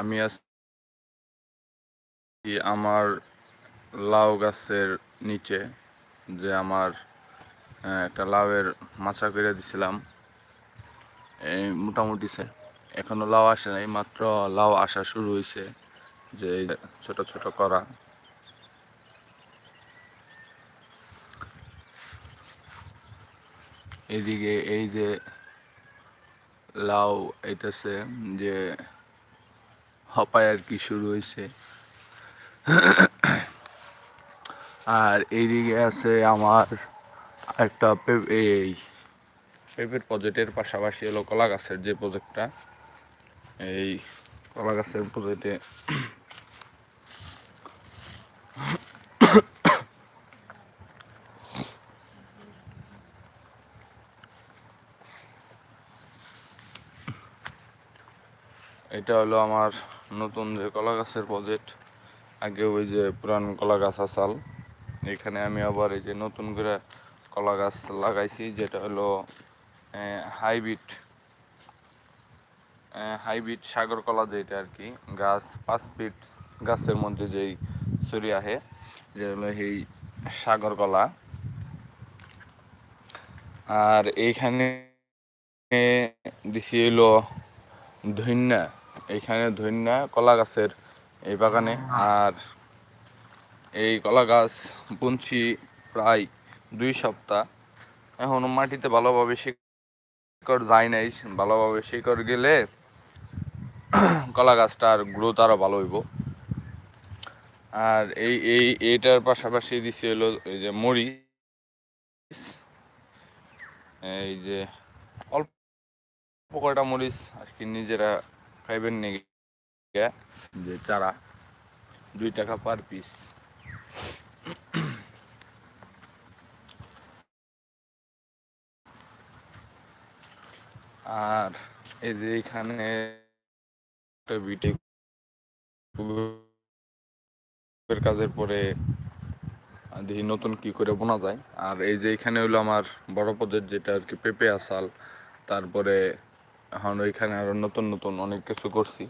আমি আছি আমার লাউ গাছের নিচে যে আমার একটা লাউয়ের মাচা করে দিছিলাম। এই মোটামুটি সে এখনও লাউ আসে নাই, মাত্র লাউ আসা শুরু হয়েছে যে ছোট ছোট করা। এইদিকে এই যে লাউ এইটাছে যে হপায় আর কি শুরু হয়েছে। আর এইদিকে আছে আমার একটা এই পেঁপের প্রজেক্টের পাশাপাশি এলো কলা গাছের যে প্রজেক্টটা এই কলা গাছের প্রজেক্টে এটা হলো আমার নতুন যে কলা গাছের প্রজেক্ট আগে ওই যে পুরান কলা গাছ আসাল। এখানে আমি আবার এই যে নতুন করে কলা গাছ লাগাইছি, যেটা হলো হাইব্রিড হাইব্রিড সাগর কলা যেটা আর কি, গাছ, পাঁচ ফিট গাছের মধ্যে যেই ছড়ি আহে, যে হলো এই সাগর কলা। আর এইখানে দিছি হলো ধন্যা এইখানে ধন্যা কলা গাছের এই বাগানে। আর এই কলা গাছ বুনছি প্রায় দুই সপ্তাহ। এখনও মাটিতে ভালোভাবে শিকড় যায় নাই। ভালোভাবে শিকড় গেলে কলা গাছটার গ্রোথ আরও ভালো হইব। আর এই এই, এইটার পাশাপাশি দিছি হলো এই যে মরিচ। এই যে অল্প কয়টা মরিচ আর কি নিজেরা খাইবেন নাকি? যে চারা, দুই টাকা পার পিস আর এই যে এখানে বিটে কাজের পরে দেখি নতুন কি করে বোনা যায়। আর এই যে এখানে হলো আমার বড় পদের যেটা আর কি পেঁপে আসাল তারপরে এখন ওইখানে আরও নতুন নতুন অনেক কিছু করছি।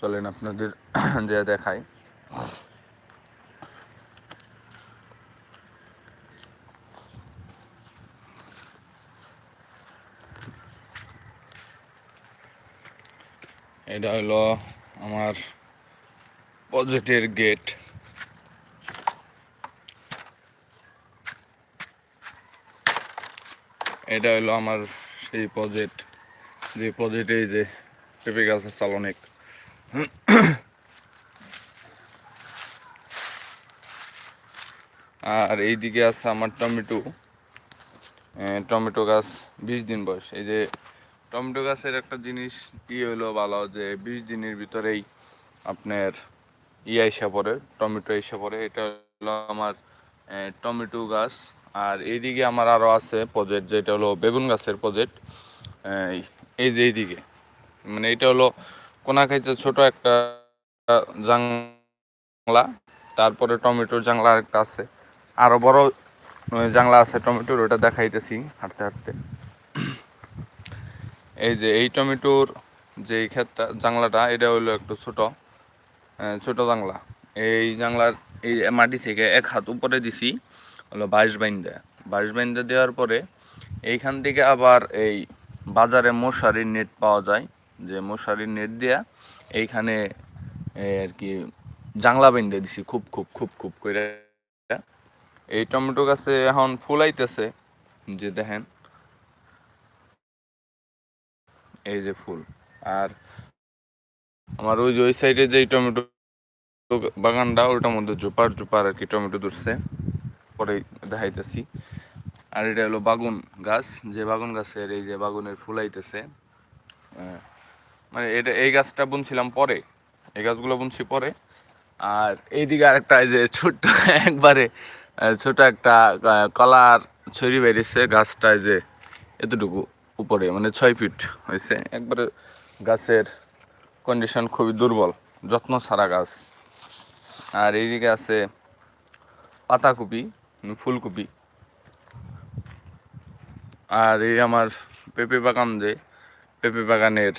চলেন আপনাদের যে দেখাই। এটা হলো আমার প্রজেক্টের গেট। এটা হলো আমার সেই প্রজেক্ট যে এই যে পেঁপে গাছের চাল অনেক আর এইদিকে আছে আমার টমেটো। টমেটো গাছ, বিশ দিন বয়স। এই যে টমেটো গাছের একটা জিনিস কি হলো ভালো, যে বিশ দিনের ভিতরেই আপনার ইয়া এসে পড়ে, টমেটো এসে পড়ে। এটা হলো আমার টমেটো গাছ। আর এইদিকে আমার আরও আছে প্রজেক্ট যেটা হলো বেগুন গাছের প্রজেক্ট এই যে এইদিকে। মানে এটা হলো কোনা খাইছে ছোট একটা জাংলা, তারপরে টমেটোর জাংলা একটা আছে। আরও বড় জাংলা আছে টমেটোর, ওটা দেখাইতেছি হাঁটতে হাঁটতে। এই যে এই টমেটোর যে ক্ষেতটা, জাংলাটা, এটা হলো একটু ছোট ছোট জাংলা। এই জাংলার এই মাটি থেকে এক হাত উপরে দিছি, হলো বাইশ বাইন্দা বাইশ বাইন্দা দেওয়ার পরে এইখান থেকে আবার এই বাজারে মশারির নেট পাওয়া যায়। যে মশারির নেট দেয়া এইখানে আর কি, জাংলা বাইন্দা দিছি খুব খুব খুব খুব করে এই টমেটো গাছে এখন ফুলাইতেছে যে দেখেন। এই যে ফুল। আর আমার ওই ওই সাইডে যে টমেটো বাগানটা ওটার মধ্যে জোপার জোপার আর কি টমেটো ধরছে। পরে দেখাইতেছি। আর এটা হলো বাগুন গাছ। যে বাগুন গাছের এই যে বাগুনের ফুল আইতেছে মানে এটা, এই গাছটা বুনছিলাম পরে, এই গাছগুলো বুনছি পরে। আর এইদিকে আরেকটা যে ছোট্ট একবারে ছোট একটা কলার ছড়ি বেরিয়েছে গাছটা যে এতটুকু উপরে মানে ছয় ফিট হয়েছে। একবারে গাছের কন্ডিশন খুবই দুর্বল, যত্ন ছাড়া গাছ। আর এইদিকে আছে পাতাকপি, ফুলকপি। আর এই আমার পেঁপে বাগান যে, পেঁপে বাগানের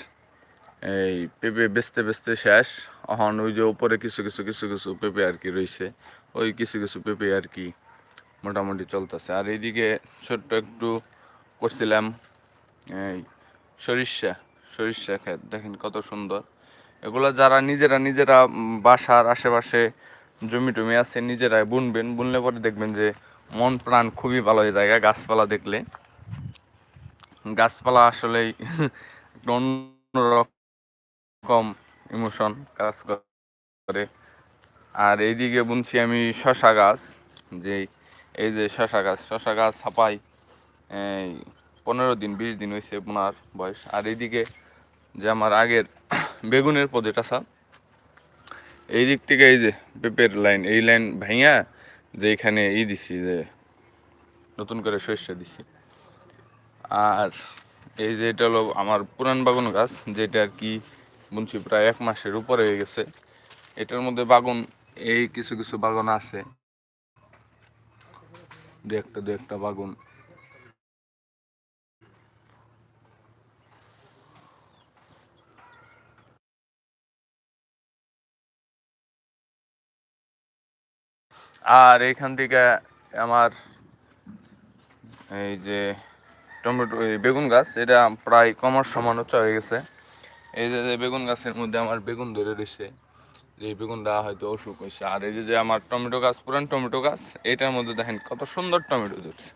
এই পেঁপে বেচতে বেচতে শেষ। এখন ওই যে উপরে কিছু কিছু কিছু কিছু পেঁপে আর কি রয়েছে ওই কিছু কিছু পেঁপে আর কি মোটামুটি চলতেছে। আর এইদিকে ছোট্ট একটু করছিলাম এই সরিষা সরিষা ক্ষেত। দেখেন কত সুন্দর। এগুলো যারা নিজেরা নিজেরা বাসার আশেপাশে জমি টমি আছে নিজেরাই বুনবেন। বুনলে পরে দেখবেন যে মন প্রাণ খুবই ভালো হয়ে যায় গাছপালা দেখলে। গাছপালা আসলেই অন্যরকম ইমোশন কাজ করে। আর এইদিকে বুনছি আমি শশা গাছ, যে এই যে শশা গাছ শশা গাছ ছাপাই পনেরো দিন, বিশ দিন হয়েছে বোনার বয়স। আর এইদিকে যে আমার আগের বেগুনের প্রজেক্ট আসা এই দিক থেকে এই যে পেঁপের লাইন, এই লাইন ভাইয়া যে এখানে ই দিছি যে নতুন করে সর্ষে দিছি। আর এই যে এটা হলো আমার পুরান বাগুন গাছ, যেটা আর কি বুনছি প্রায় এক মাসের উপরে হয়ে গেছে। এটার মধ্যে বাগুন, এই কিছু কিছু বাগান আছে। দু একটা দু একটা বাগুন। আর এইখান থেকে আমার এই যে টমেটো, এই বেগুন গাছ, এটা প্রায় কমার সমান উচ্চ হয়ে গেছে। এই যে বেগুন গাছের মধ্যে আমার বেগুন ধরে রয়েছে, যে বেগুনটা হয়তো অসুখ হয়েছে। আর এই যে আমার টমেটো গাছ, পুরান টমেটো গাছ, এটার মধ্যে দেখেন কত সুন্দর টমেটো ধরছে।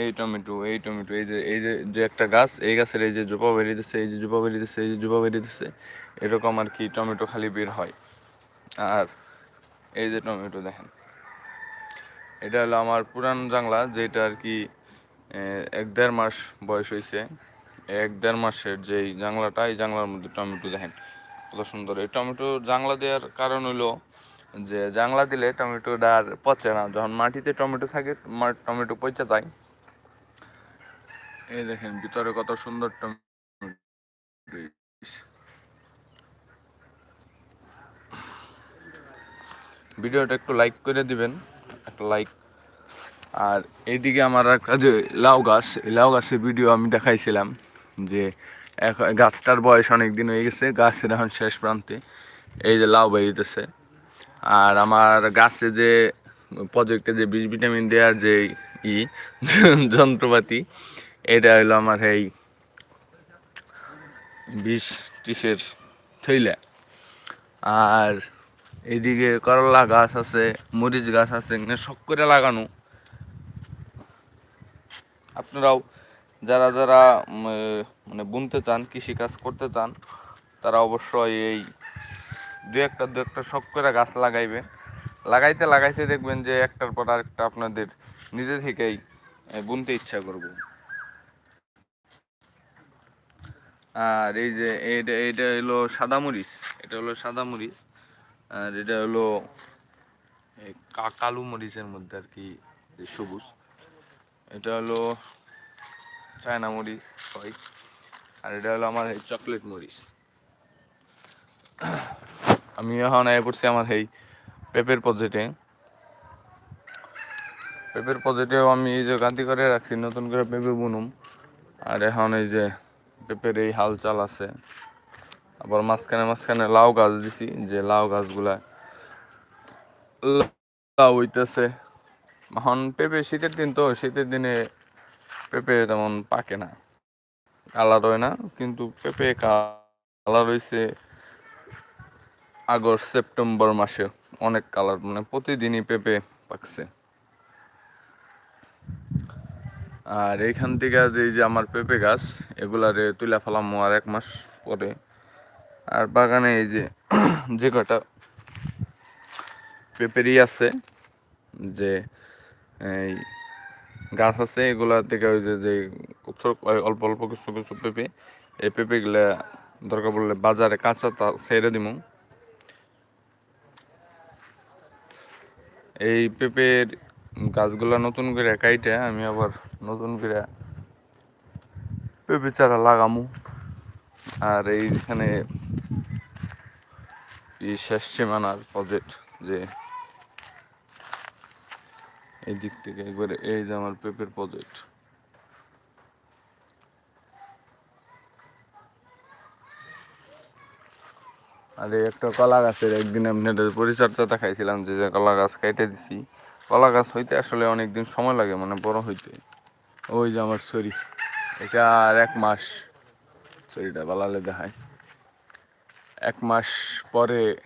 এই টমেটো এই টমেটো, এই যে এই যে যে একটা গাছ, এই গাছের এই যে জোপা বেরিয়ে দিচ্ছে এই যে জোপা বেরিয়ে দিচ্ছে এই যে জোপা বেরিয়ে দিচ্ছে এরকম আর কি টমেটো খালি বের হয়। আর এই যে টমেটো দেখেন এটা হলো আমার পুরান জাংলা, যেটা আর কি এক দেড় মাস বয়স হয়েছে এক দেড় মাসের যেই জাংলাটা, এই জাংলার মধ্যে টমেটো দেখেন, কত সুন্দর। এই টমেটো জাংলা দেওয়ার কারণ হলো যে, জাংলা দিলে টমেটোটা আর পচে না। যখন মাটিতে টমেটো থাকে টমেটো পচে যায়। এই দেখেন, ভিতরে কত সুন্দর টমেটো ভিডিওটা একটু লাইক করে দিবেন। একটা লাইক আর এইদিকে আমার একটা যে লাউ গাছ লাউ গাছের ভিডিও আমি দেখাইছিলাম যে গাছটার বয়স অনেক দিন হয়ে গেছে, গাছের এখন শেষ প্রান্তে। এই যে লাউ বেরিতেছে আর আমার গাছে যে প্রজেক্টে যে বীজ ভিটামিন দেওয়ার যে ই, যন্ত্রপাতি, এটা হলো আমার এই বিষ টিসের থইলা। আর এইদিকে করলা গাছ আছে, মরিচ গাছ আছে এখানে শখ করে লাগানো। আপনারাও যারা যারা মানে বুনতে চান কৃষি কাজ করতে চান, তারা অবশ্যই এই দু একটা দু একটা শখ করে গাছ লাগাইবে। লাগাইতে লাগাইতে দেখবেন যে একটার পর আরেকটা আপনাদের নিজে থেকেই বুনতে ইচ্ছা করবে। আর এই যে, এইটা এইটা হলো সাদা মরিচ, এটা হলো সাদা মরিচ। আর এটা হলো কালো মরিচের মধ্যে আর কি সবুজ। এটা হলো চায়না মরিচ হয় আর এটা হলো আমার এই চকলেট মরিচ। আমি এখন আয় পড়ছি আমার এই পেঁপের পজেটে। পেঁপের পজেটেও আমি এই যে গাঁতি করে রাখছি, নতুন করে পেঁপে বুনুম। আর এখন এই যে পেঁপের এই হাল চাল আছে। আবার মাঝখানে মাঝখানে লাউ গাছ দিছি, যে লাউ গাছগুলা লাউ হইতেছে। এখন পেঁপে শীতের দিন তো, শীতের দিনে পেঁপে তেমন পাকে না, কালার হয় না, কিন্তু পেঁপে কালার হয়েছে আগস্ট, সেপ্টেম্বর মাসে অনেক কালার মানে প্রতিদিনই পেঁপে পাকছে। আর এইখান থেকে যে আমার পেঁপে গাছ, এগুলারে তুলে ফেলাম আর এক মাস পরে। আর বাগানে এই যে যে কটা পেঁপেরই আছে, যে এই গাছ আছে, এগুলা থেকে ওই যে অল্প অল্প কিছু কিছু পেঁপে, এই পেঁপেগুলা দরকার পড়লে বাজারে কাঁচা তা ছেড়ে দিমু। এই পেঁপের গাছগুলা নতুন করে কাইটে, আমি আবার নতুন করে পেঁপে চারা লাগামু। আর এইখানে এই শেষ সীমানার প্রজেক্ট যে এই দিক থেকে একবারে এই যে আমার পেপের প্রজেক্ট আর এই একটা কলা গাছের একদিন আপনাদের পরিচর্যা দেখাইছিলাম যে কলা গাছ কেটে দিছি। কলা গাছ হইতে আসলে অনেকদিন সময় লাগে মানে বড় হইতে। ওই যে আমার শরীর এটা আর এক মাস শরীরটা বালালে দেখায়। এক মাস পরে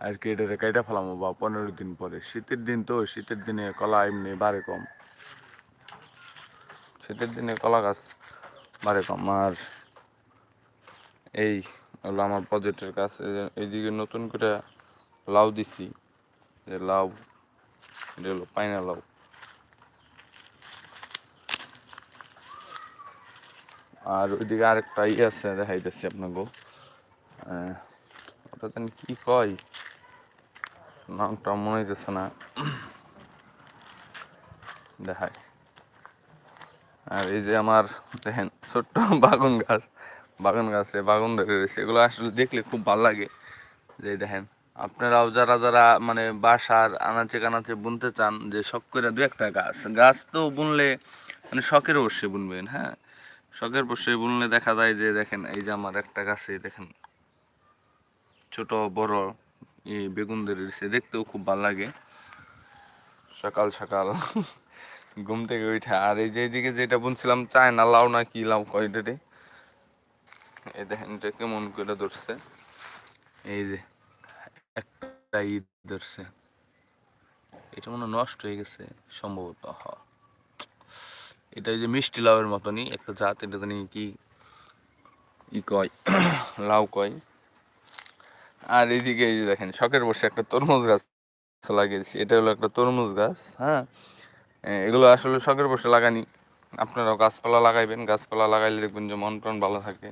আর কি এটা কেটে ফেলামো, বা পনেরো দিন পরে। শীতের দিন তো, শীতের দিনে কলা এমনি বাড়ে কম। শীতের দিনে কলা গাছ বাড়ে কম। আর এই হলো আমার প্রজেক্টের কাজ। এইদিকে নতুন করে লাউ দিছি। যে লাউ, এটা হলো পাইনা লাউ। আর ওইদিকে আরেকটা ই আছে, দেখাইতেছি আপনাকে ওটা জানি কি কয়? নামটা মনে হইতেছে না। দেখায় আর এই যে আমার, দেখেন, ছোট্ট বাগুন গাছ, বাগান গাছে বাগান ধরে রয়েছে। এগুলো আসলে দেখলে খুব ভালো লাগে। যে দেখেন, আপনারাও যারা যারা মানে বাসার আনাচে কানাচে বুনতে চান, যে শখ করে দু একটা গাছ গাছ তো বুনলে মানে শখের অবশ্যই বুনবেন হ্যাঁ? শখের বসে বুনলে দেখা যায় যে, দেখেন, এই যে আমার একটা গাছে, দেখেন, ছোট, বড় এই বেগুন ধরে রয়েছে দেখতেও খুব ভালো লাগে। সকাল সকাল ঘুম থেকে উঠে, আর এই যে এইদিকে যেটা বুনছিলাম চায় না লাউ না কি লাউ কয়টারে এই দেখেন, এটা কেমন করে ধরছে। এই যে একটা ঈদ ধরছে। এটা মনে নষ্ট হয়ে গেছে, সম্ভবত। হ এটা যে মিষ্টি লাউয়ের মতনই একটা জাত, এটা জানি কি ই কয়, লাউ কয়। আর এইদিকে এই যে দেখেন, শখের বসে একটা তরমুজ গাছ লাগিয়েছি, এটা হলো একটা তরমুজ গাছ হ্যাঁ? এগুলো আসলে শখের বসে লাগানি। আপনারাও গাছপালা লাগাইবেন, গাছপালা লাগাইলে দেখবেন যে মন প্রাণ ভালো থাকে।